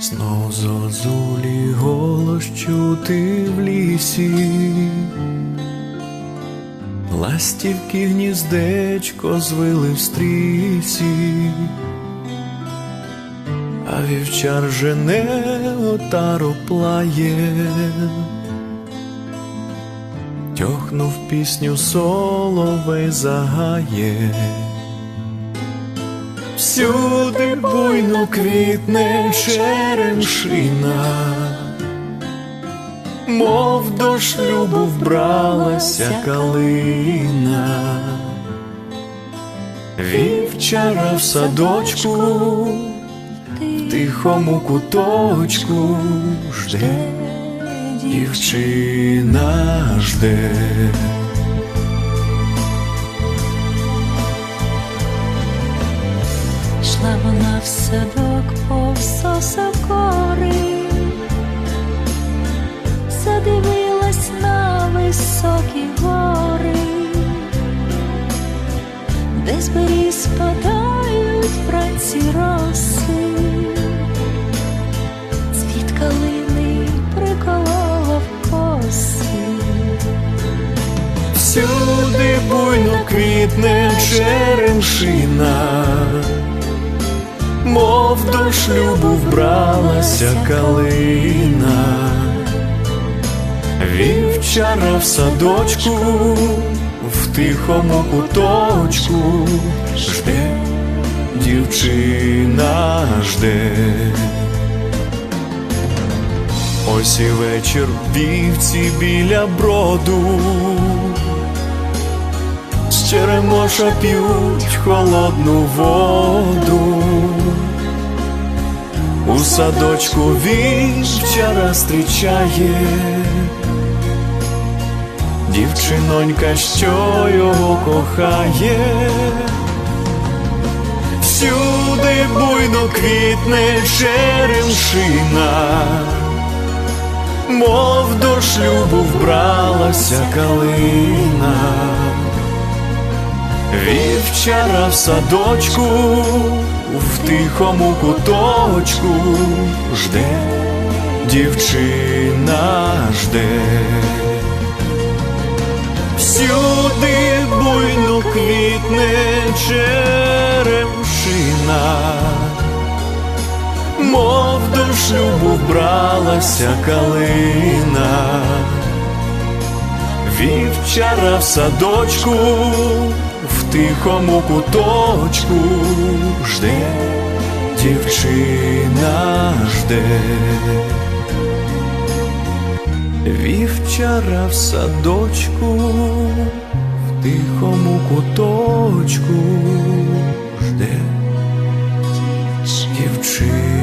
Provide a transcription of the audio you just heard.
Знов зозулі голос чути в лісі, ластівки гніздечко звили в стрісі, а вівчар жене отару плає, тьохнув пісню соловей загає. Всюди буйно квітне черемшина, мов до шлюбу вбралася калина, вівчара в садочку, в тихому куточку жде, дівчина жде. Йшла вона в садок повз сокори, задивилась на високі гори, де з беріз спадають вранці роси, цвіт калини приколола в коси. Всюди буйно квітне черемшина, мов до шлюбу вбралася калина, вівчара в садочку, в тихому куточку жде, дівчина жде. Ось і вечір вівці біля броду, черемоша п'ють холодну воду. У садочку вівчара зустрічає дівчинонька, що його кохає. Всюди буйно квітне черемшина, мов до шлюбу вбралася калина, вівчара в садочку, в тихому куточку жде, дівчина жде. Всюди буйно квітне черемшина, мов до шлюбу вбралася калина, вівчара в садочку, в тихому куточку жде, дівчина жде, вівчара в садочку, в тихому куточку жде, дівчина.